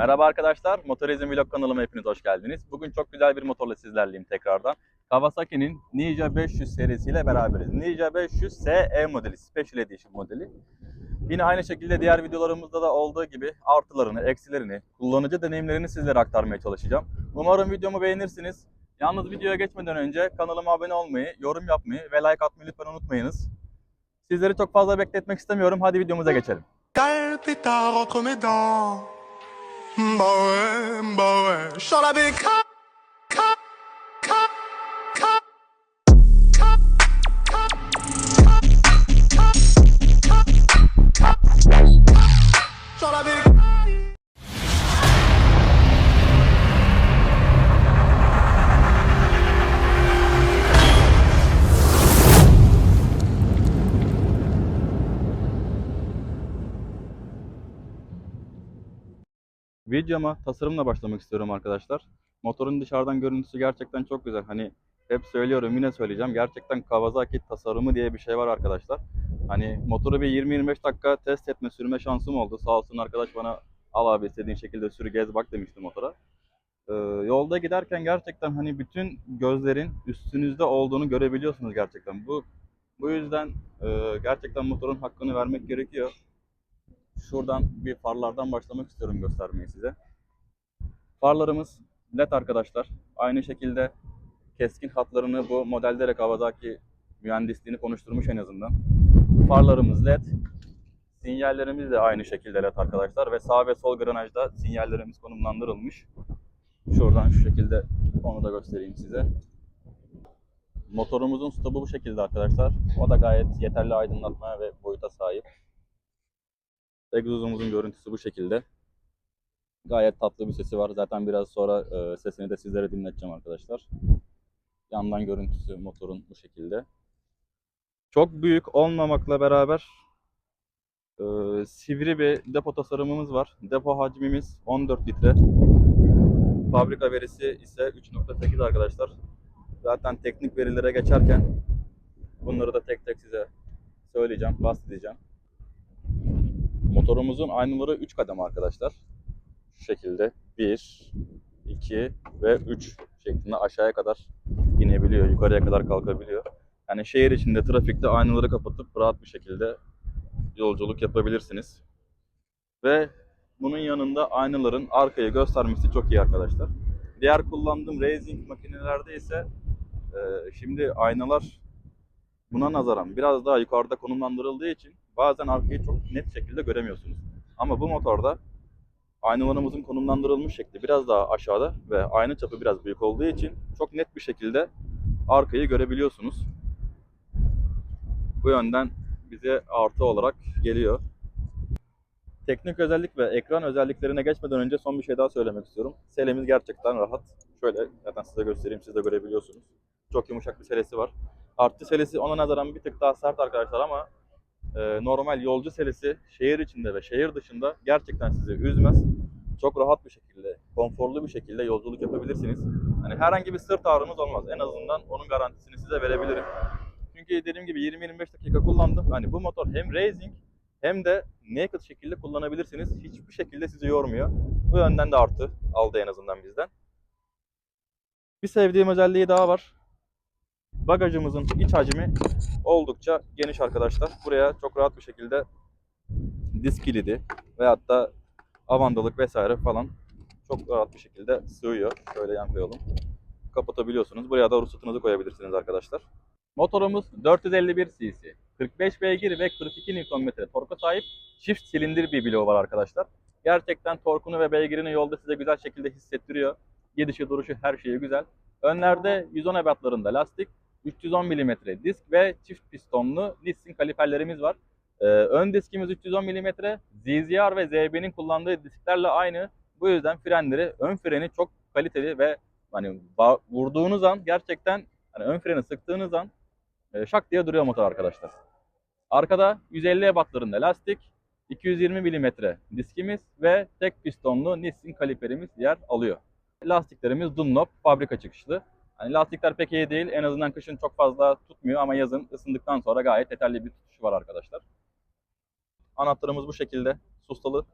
Merhaba arkadaşlar, Motorizm Vlog kanalıma hepiniz hoş geldiniz. Bugün çok güzel bir motorla sizlerleyim tekrardan. Kawasaki'nin Ninja 500 serisiyle beraberiz. Ninja 500 SE modeli, Special Edition modeli. Yine aynı şekilde diğer videolarımızda da olduğu gibi artılarını, eksilerini, kullanıcı deneyimlerini sizlere aktarmaya çalışacağım. Umarım videomu beğenirsiniz. Yalnız videoya geçmeden önce kanalıma abone olmayı, yorum yapmayı ve like atmayı lütfen unutmayınız. Sizleri çok fazla bekletmek istemiyorum. Hadi videomuza geçelim. Boy, boy, shall I be cop? Shall I be Videoma tasarımla başlamak istiyorum arkadaşlar. Motorun dışarıdan görüntüsü gerçekten çok güzel. Hani hep söylüyorum yine söyleyeceğim. Gerçekten Kawasaki tasarımı diye bir şey var arkadaşlar. Hani motoru bir 20-25 dakika test etme, sürme şansım oldu. Sağ olsun arkadaş bana al abi istediğin şekilde sür gez bak demişti motora. Ee, yolda giderken gerçekten hani bütün gözlerin üstünüzde olduğunu görebiliyorsunuz gerçekten. Bu bu yüzden e, gerçekten motorun hakkını vermek gerekiyor. Şuradan bir farlardan başlamak istiyorum göstermeyi size. Farlarımız LED arkadaşlar. Aynı şekilde keskin hatlarını bu modelde de Kawasaki mühendisliğini konuşturmuş en azından. Farlarımız LED. Sinyallerimiz de aynı şekilde LED arkadaşlar ve sağ ve sol granajda sinyallerimiz konumlandırılmış. Şuradan şu şekilde onu da göstereyim size. Motorumuzun stopu bu şekilde arkadaşlar. O da gayet yeterli aydınlatma ve boyuta sahip. Egzozumuzun görüntüsü bu şekilde. Gayet tatlı bir sesi var. Zaten biraz sonra e, sesini de sizlere dinleteceğim arkadaşlar. Yandan görüntüsü motorun bu şekilde. Çok büyük olmamakla beraber e, sivri bir depo tasarımımız var. Depo hacmimiz 14 litre. Fabrika verisi ise 3.8 arkadaşlar. Zaten teknik verilere geçerken bunları da tek tek size söyleyeceğim, bahsedeceğim. Motorumuzun aynaları 3 kademe arkadaşlar. Şu şekilde 1, 2 ve 3 şeklinde aşağıya kadar inebiliyor, yukarıya kadar kalkabiliyor. Yani şehir içinde trafikte aynaları kapatıp rahat bir şekilde yolculuk yapabilirsiniz. Ve bunun yanında aynaların arkayı göstermesi çok iyi arkadaşlar. Diğer kullandığım racing makinelerde ise e, şimdi aynalar buna nazaran biraz daha yukarıda konumlandırıldığı için bazen arkayı çok net şekilde göremiyorsunuz. Ama bu motorda aynalarımızın konumlandırılmış şekli biraz daha aşağıda ve ayna çapı biraz büyük olduğu için çok net bir şekilde arkayı görebiliyorsunuz. Bu yönden bize artı olarak geliyor. Teknik özellik ve ekran özelliklerine geçmeden önce son bir şey daha söylemek istiyorum. Selemiz gerçekten rahat. Şöyle zaten size göstereyim siz de görebiliyorsunuz. Çok yumuşak bir selesi var. Artı selesi ona nazaran bir tık daha sert arkadaşlar ama e, normal yolcu selesi şehir içinde ve şehir dışında gerçekten sizi üzmez. Çok rahat bir şekilde, konforlu bir şekilde yolculuk yapabilirsiniz. Hani herhangi bir sırt ağrınız olmaz. En azından onun garantisini size verebilirim. Çünkü dediğim gibi 20-25 dakika kullandım. Hani bu motor hem racing hem de naked şekilde kullanabilirsiniz. Hiçbir şekilde sizi yormuyor. Bu yönden de artı aldı en azından bizden. Bir sevdiğim özelliği daha var. Bagajımızın iç hacmi oldukça geniş arkadaşlar. Buraya çok rahat bir şekilde disk kilidi veyahut da avandalık vesaire falan çok rahat bir şekilde sığıyor. Şöyle yan. Kapatabiliyorsunuz. Buraya da ruhsatınızı koyabilirsiniz arkadaşlar. Motorumuz 451 cc. 45 beygir ve 42 Nm torka sahip çift silindir bir bloğu var arkadaşlar. Gerçekten torkunu ve beygirini yolda size güzel şekilde hissettiriyor. Gidişi duruşu her şeyi güzel. Önlerde 110 ebatlarında lastik, 310 mm disk ve çift pistonlu Nissin kaliperlerimiz var. Ee, ön diskimiz 310 mm, ZZR ve ZB'nin kullandığı disklerle aynı. Bu yüzden frenleri, ön freni çok kaliteli ve hani vurduğunuz an gerçekten hani ön freni sıktığınız an e, şak diye duruyor motor arkadaşlar. Arkada 150 ebatlarında lastik, 220 mm diskimiz ve tek pistonlu Nissin kaliperimiz yer alıyor. Lastiklerimiz Dunlop fabrika çıkışlı. Hani lastikler pek iyi değil. En azından kışın çok fazla tutmuyor ama yazın ısındıktan sonra gayet yeterli bir tutuşu var arkadaşlar. Anahtarımız bu şekilde. Sustalı.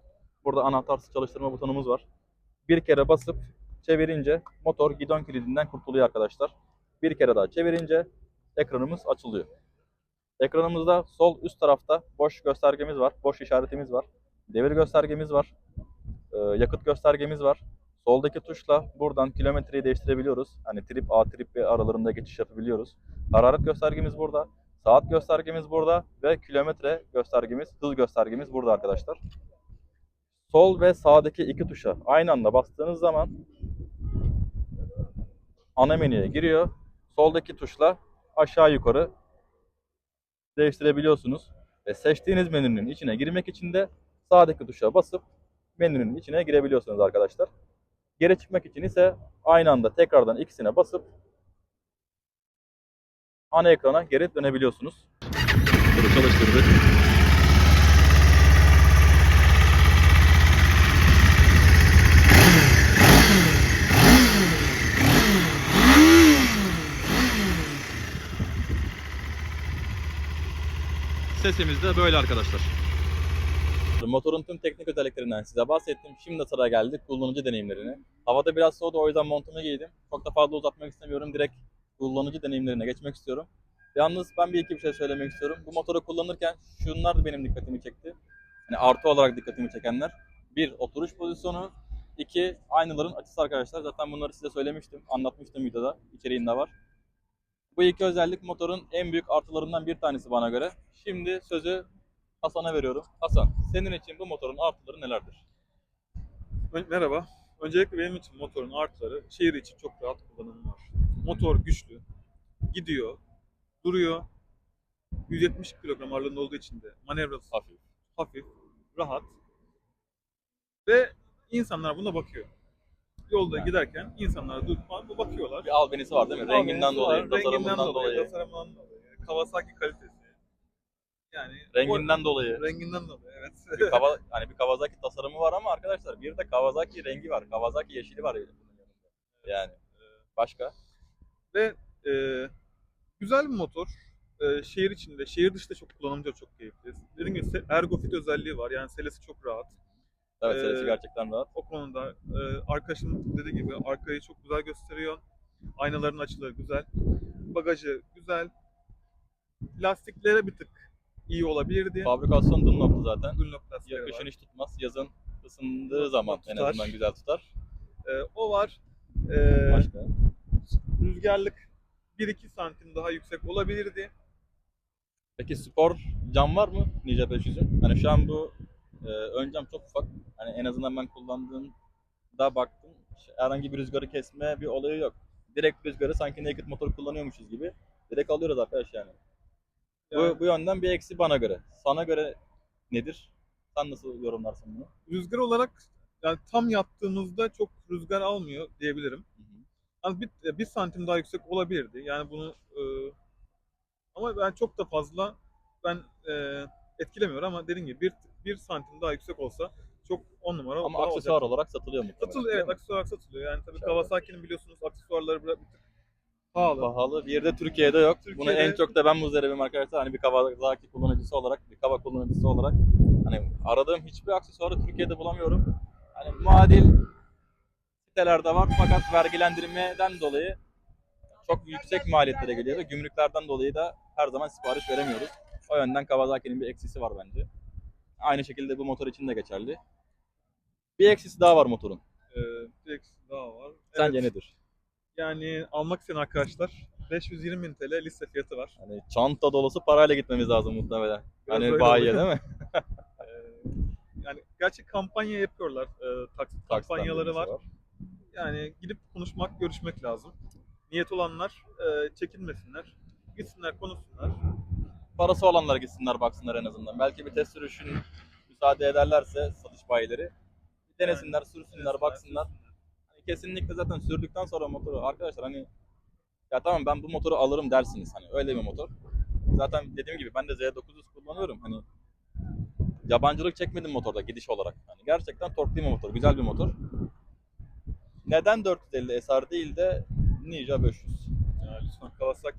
Burada anahtarsız çalıştırma butonumuz var. Bir kere basıp çevirince motor gidon kilidinden kurtuluyor arkadaşlar. Bir kere daha çevirince ekranımız açılıyor. Ekranımızda sol üst tarafta boş göstergemiz var, boş işaretimiz var. Devir göstergemiz var, e, yakıt göstergemiz var. Soldaki tuşla buradan kilometreyi değiştirebiliyoruz. Hani trip A, trip B aralarında geçiş yapabiliyoruz. Hararet göstergemiz burada. Saat göstergemiz burada ve kilometre göstergemiz, hız göstergemiz burada arkadaşlar. Sol ve sağdaki iki tuşa aynı anda bastığınız zaman ana menüye giriyor. Soldaki tuşla aşağı yukarı değiştirebiliyorsunuz. Ve seçtiğiniz menünün içine girmek için de sağdaki tuşa basıp menünün içine girebiliyorsunuz arkadaşlar. Geri çıkmak için ise aynı anda tekrardan ikisine basıp ana ekrana geri dönebiliyorsunuz. Bunu çalıştırdık. Sesimiz de böyle arkadaşlar. Motorun tüm teknik özelliklerinden size bahsettim. Şimdi sıra geldi kullanıcı deneyimlerine. Havada biraz soğudu o yüzden montumu giydim. Çok da fazla uzatmak istemiyorum. Direkt kullanıcı deneyimlerine geçmek istiyorum. Yalnız ben bir iki bir şey söylemek istiyorum. Bu motoru kullanırken şunlar da benim dikkatimi çekti. Yani artı olarak dikkatimi çekenler. Bir, oturuş pozisyonu. iki aynaların açısı arkadaşlar. Zaten bunları size söylemiştim. Anlatmıştım videoda. İçeriğinde var. Bu iki özellik motorun en büyük artılarından bir tanesi bana göre. Şimdi sözü Hasan'a veriyorum. Hasan, senin için bu motorun artıları nelerdir? Merhaba. Öncelikle benim için motorun artıları şehir için çok rahat kullanımı var. Motor güçlü, gidiyor, duruyor. 170 kilogram ağırlığında olduğu için de manevrası Hafif. hafif, rahat. Ve insanlar buna bakıyor. Yolda Evet. giderken insanlar durup bu bakıyorlar. Bir albenisi var değil mi? Renginden dolayı, var, tasarımından renginden dolayı, tasarımından dolayı, Kawasaki kalitesi. Yani renginden dolayı. renginden dolayı evet. Bir Kawa, hani bir Kawasaki tasarımı var ama arkadaşlar bir de Kawasaki rengi var. Kawasaki yeşili var bunun yanında. Yani başka? Ve e, güzel bir motor. E, şehir içinde, şehir dışında çok kullanımca çok keyifli. Dediğim gibi se- ergofit özelliği var. Yani selesi çok rahat. Evet, Ee, serisi gerçekten rahat. O konuda e, arkadaşım dediği gibi arkayı çok güzel gösteriyor. Aynaların açıları güzel. Bagajı güzel. Lastiklere bir tık iyi olabilirdi. Fabrikasyon Dunlop'tu zaten. Dunlop lastikleri Kışın var. hiç tutmaz, yazın ısındığı zaman en Tutar. azından güzel tutar. E, o var. E, Başka? rüzgarlık 1-2 santim daha yüksek olabilirdi. Peki spor cam var mı Ninja 500'ün? Hani şu an bu e, ön cam çok ufak. Hani en azından ben kullandığımda baktım. Herhangi bir rüzgarı kesme bir olayı yok. Direkt rüzgarı sanki naked motor kullanıyormuşuz gibi. Direkt alıyoruz arkadaş yani. Bu, bu yönden bir eksi bana göre. Sana göre nedir? Sen nasıl yorumlarsın bunu? rüzgar olarak yani tam yattığımızda çok rüzgar almıyor diyebilirim. Yani bir, bir santim daha yüksek olabilirdi. Yani bunu e, ama ben çok da fazla ben e, etkilemiyor ama dediğim gibi bir, bir santim daha yüksek olsa çok on numara Ama aksesuar olacak. olarak satılıyor muhtemelen. Satılıyor, evet aksesuar olarak satılıyor. Yani tabii. Kawasaki'nin biliyorsunuz aksesuarları bir tık pahalı. Pahalı. Bir yerde Türkiye'de yok. Bunu Türkiye'de- en çok da ben muzdaribim arkadaşlar. Hani bir Kawasaki kullanıcısı olarak, bir Kawa kullanıcısı olarak hani aradığım hiçbir aksesuarı Türkiye'de bulamıyorum. Hani muadil sitelerde var fakat vergilendirmeden dolayı çok yüksek maliyetlere geliyor ve gümrüklerden dolayı da her zaman sipariş veremiyoruz. O yönden Kawasaki'nin bir eksisi var bence. Aynı şekilde bu motor için de geçerli. Bir eksisi daha var motorun. E, bir eksisi daha var. Sence Evet, nedir? Yani almak isteyen arkadaşlar 520 bin TL liste fiyatı var. Hani çanta dolusu parayla gitmemiz lazım muhtemelen. Biraz Hani öyle bayiye oluyor. değil mi? E, yani gerçi kampanya yapıyorlar. E, taksit Taksiden kampanyaları birisi var. Yani gidip konuşmak, görüşmek lazım. Niyet olanlar e, çekinmesinler. Gitsinler, konuşsunlar. Parası olanlar gitsinler baksınlar en azından. Belki bir test sürüşün müsaade ederlerse satış bayileri. Bir denesinler, sürsünler, baksınlar. Hani kesinlikle zaten sürdükten sonra motoru arkadaşlar hani ya tamam ben bu motoru alırım dersiniz hani öyle bir motor. Zaten dediğim gibi ben de Z900 kullanıyorum hani yabancılık çekmedim motorda gidiş olarak. Hani gerçekten torklu bir motor, güzel bir motor. Neden 450 SR değil de Ninja 500? Ya lütfen Kawasaki.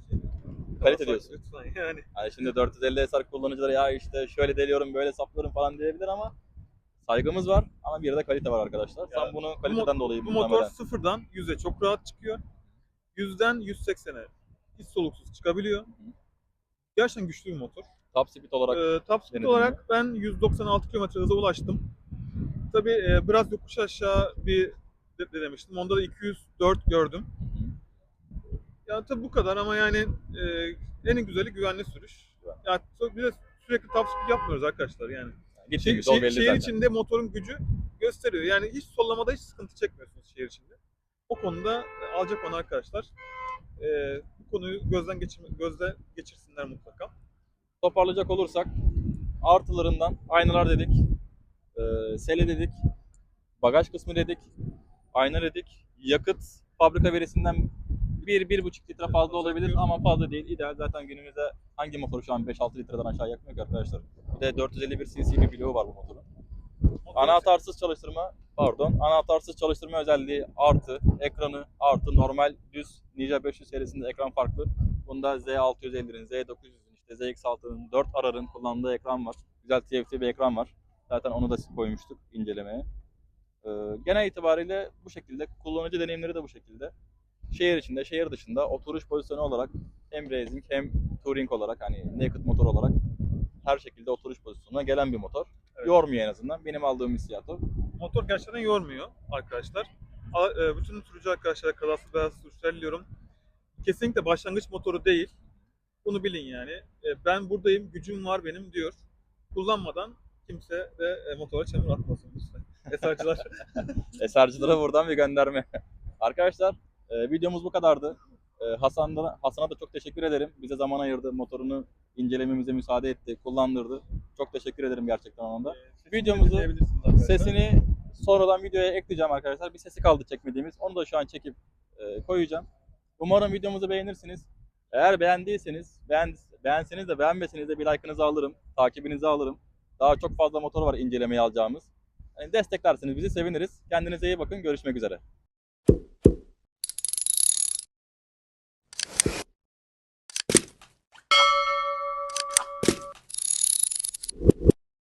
Kalite diyorsun. Lütfen yani. Hani şimdi 450 SR kullanıcıları ya işte şöyle deliyorum böyle saplıyorum falan diyebilir ama saygımız var ama bir de kalite var arkadaşlar. Sen bunu bu kaliteden dolayı Bu motor muhtemelen sıfırdan 100'e çok rahat çıkıyor. 100'den 180'e hiç soluksuz çıkabiliyor. Gerçekten güçlü bir motor. top speed olarak Ee, top speed denedin olarak ben 196 km hıza ulaştım. Tabii e, biraz yokuş aşağı bir de- denemiştim. Onda da 204 gördüm. Ya tabii bu kadar ama yani e, en güzeli güvenli sürüş. Ya bir de sürekli top speed yapmıyoruz arkadaşlar yani. Şey, yol şey- belli şehir zaten. içinde motorun gücü gösteriyor. Yani hiç sollamada hiç sıkıntı çekmiyorsunuz şehir içinde. O konuda e, alacak olan arkadaşlar e, bu konuyu gözden geçirme, gözden geçirsinler mutlaka. Toparlayacak olursak artılarından aynalar dedik, e, sele dedik, bagaj kısmı dedik, ayna dedik, yakıt fabrika verisinden 1-1,5 litre fazla olabilir ama fazla değil. İdeal zaten günümüzde hangi motor şu an 5-6 litreden aşağı yakmıyor ki arkadaşlar. Bir de 451 cc bir bloğu var bu motorun. Anahtarsız çalıştırma, pardon, anahtarsız çalıştırma özelliği artı, ekranı artı, normal düz Ninja 500 serisinde ekran farklı. Bunda Z650'nin, Z900'ün, işte ZX6'nın, 4 ararın kullandığı ekran var. Güzel TFT bir ekran var. Zaten onu da koymuştuk incelemeye. Ee, genel itibariyle bu şekilde. Kullanıcı deneyimleri de bu şekilde. Şehir içinde, şehir dışında oturuş pozisyonu olarak hem racing hem touring olarak hani naked motor olarak her şekilde oturuş pozisyonuna gelen bir motor. Evet. Yormuyor en azından. Benim aldığım hissiyat o. Motor gerçekten yormuyor arkadaşlar. E, Bütün sürücü arkadaşlara kazasız belasız sürüşler diliyorum. Kesinlikle başlangıç motoru değil. Bunu bilin yani. E, Ben buradayım, gücüm var benim diyor. Kullanmadan kimse de e, motora çamur atmasın lütfen. Esarcılar. Esercilere buradan bir gönderme. Arkadaşlar videomuz bu kadardı. E, Hasan'da, Hasan'a da çok teşekkür ederim. Bize zaman ayırdı, motorunu incelememize müsaade etti, kullandırdı. Çok teşekkür ederim gerçekten ona da. Sesini Videomuzu-. Sesini sonradan videoya ekleyeceğim arkadaşlar. Bir sesi kaldı çekmediğimiz. Onu da şu an çekip e, koyacağım. Umarım videomuzu beğenirsiniz. Eğer beğendiyseniz, beğen, beğenseniz de beğenmeseniz de bir like'ınızı alırım. Takibinizi alırım. Daha çok fazla motor var incelemeye alacağımız. Yani desteklerseniz bizi seviniriz. Kendinize iyi bakın. Görüşmek üzere.